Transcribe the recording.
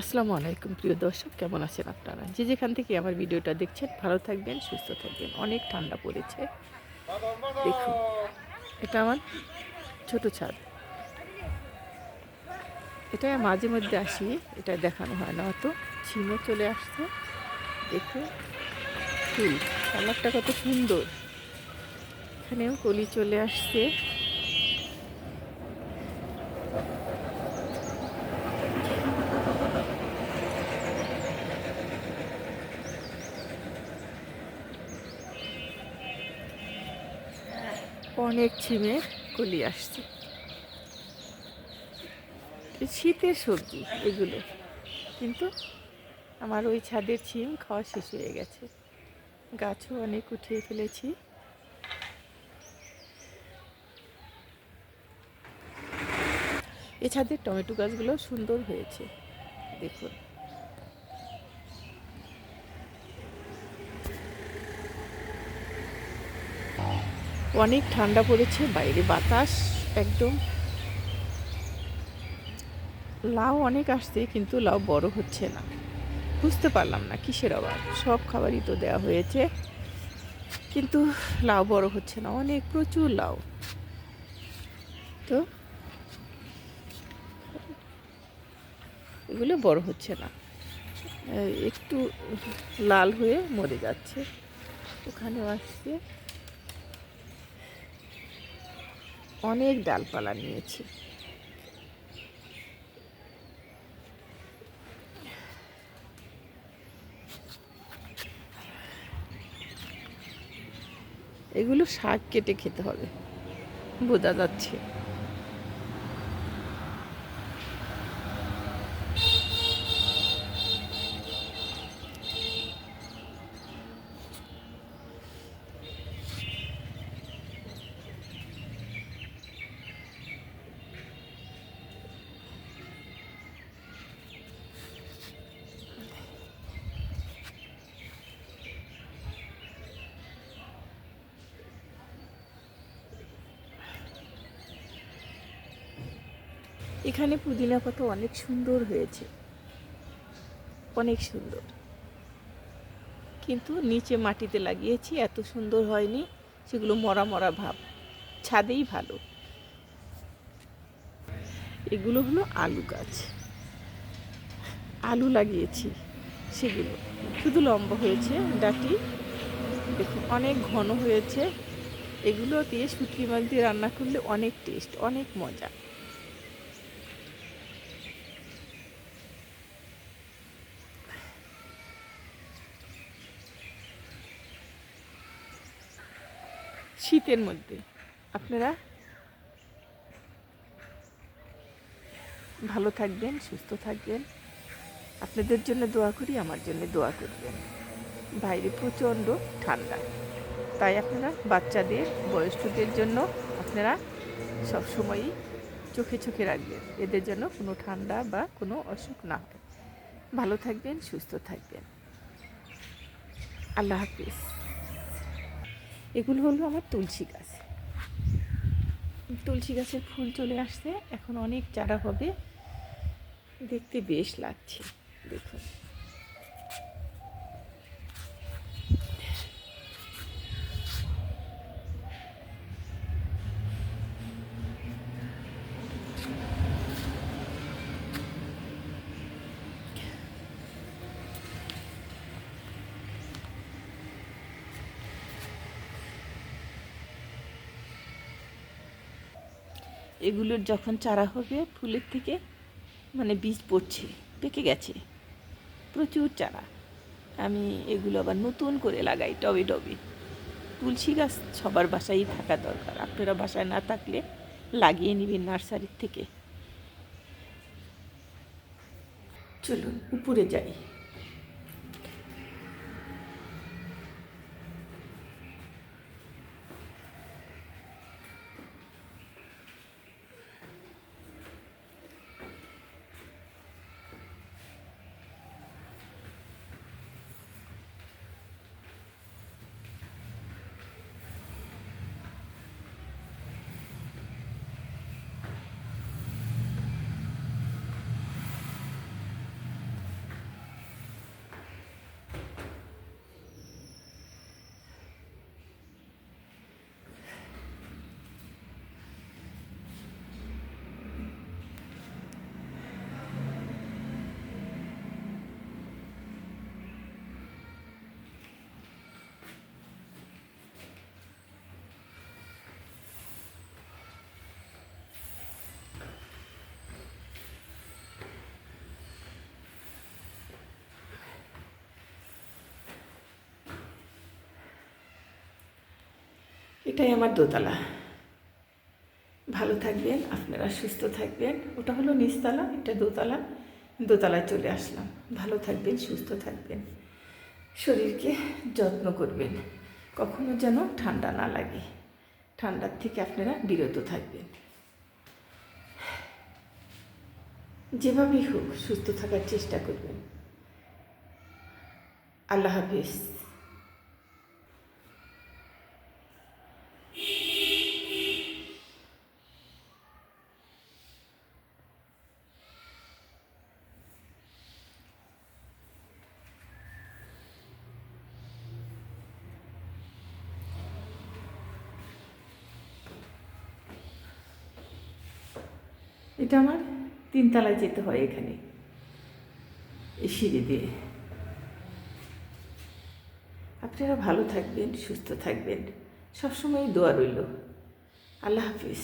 আসসালামু আলাইকুম, প্রিয় দর্শক, কেমন আছেন আপনারা? যে যেখান থেকে আমার ভিডিওটা দেখছেন, ভালো থাকবেন, সুস্থ থাকবেন। অনেক ঠান্ডা পড়েছে। দেখুন, এটা আমার ছোট ছাদ। এটা মাঝে মধ্যে আসি, এটা দেখানো হয় না অত। ছিমে চলে আসছে। দেখুন, ফুল। কালারটা কত সুন্দর। এখানেও কলি চলে আসছে। অনেক ছিমের কলি আসছে। শীতের সবজি এগুলো। কিন্তু আমার ওই ছাদের ছিম খাওয়া শেষ হয়ে গেছে। গাছও অনেক উঠিয়ে ফেলেছি। এ ছাদের টমেটো গাছগুলো সুন্দর হয়েছে। দেখুন। অনেক ঠান্ডা পড়েছে, বাইরে বাতাস একদম। লাউ অনেক আসছে কিন্তু লাউ বড় হচ্ছে না। বুঝতে পারলাম না কিসের অভাব, সব খাবারই তো দেওয়া হয়েছে। কিন্তু লাউ বড় হচ্ছে না, অনেক প্রচুর লাউ। তো এগুলো বড় হচ্ছে না। একটু লাল হয়ে মরে যাচ্ছে। ওখানেও আসছে। অনেক ডালপালা নিয়েছি। এগুলো শাক কেটে খেতে হবে। বোঝা যাচ্ছে। এখানে পুদিনা পাতা অনেক সুন্দর হয়েছে। অনেক সুন্দর। কিন্তু নিচে মাটিতে লাগিয়েছি, এত সুন্দর হয়নি, সেগুলো মরা মরা ভাব। ছাদেই ভালো। এগুলো হলো আলু গাছ। আলু লাগিয়েছি সেগুলো। শুধু লম্বা হয়েছে, ডাটি দেখুন, অনেক ঘন হয়েছে। এগুলো দিয়ে শুটকি মাছ দিয়ে রান্না করলে অনেক টেস্ট, অনেক মজা। শীতের মধ্যে। আপনারা ভালো থাকবেন, সুস্থ থাকবেন। আপনাদের জন্য দোয়া করি, আমার জন্য দোয়া করবেন। বাইরে প্রচণ্ড ঠান্ডা। তাই আপনারা বাচ্চাদের, বয়স্কদের জন্য আপনারা সবসময়ই চোখে চোখে রাখবেন। এদের জন্য কোনো ঠান্ডা বা কোনো অসুখ না হয়। ভালো থাকবেন, সুস্থ থাকবেন। আল্লাহ হাফিজ। এগুলো হলো আমার তুলসী গাছ। তুলসী গাছের ফুল চলে আসছে, এখন অনেক চারা হবে। দেখতে বেশ লাগছে, দেখুন। এগুলোর যখন চারা হবে, ফুলের থেকে মানে বীজ পড়ছে, পেকে গেছে। প্রচুর চারা। আমি এগুলো আবার নতুন করে লাগাই, টবে টবে। তুলসী গাছ সবার বাসায় থাকা দরকার। আপনারা বাসায় না থাকলে লাগিয়ে নেবেন নার্সারির থেকে। চলুন, উপরে যাই। এটাই আমার দোতলা। ভালো থাকবেন, আপনারা সুস্থ থাকবেন। ওটা হলো নিচতলা, এটা দোতলা। দোতলায় চলে আসলাম। ভালো থাকবেন, সুস্থ থাকবেন। শরীরকে যত্ন করবেন। কখনো যেন ঠান্ডা না লাগে। ঠান্ডার থেকে আপনারা বিরত থাকবেন। যেভাবেই হোক, সুস্থ থাকার চেষ্টা করবেন। আল্লাহ হাফিজ। এটা আমার তিনতলায় যেতে হয় এখানে, এই সিঁড়ি দিয়ে। আপনারা ভালো থাকবেন, সুস্থ থাকবেন। সবসময় দোয়া রইল। আল্লাহ হাফিজ।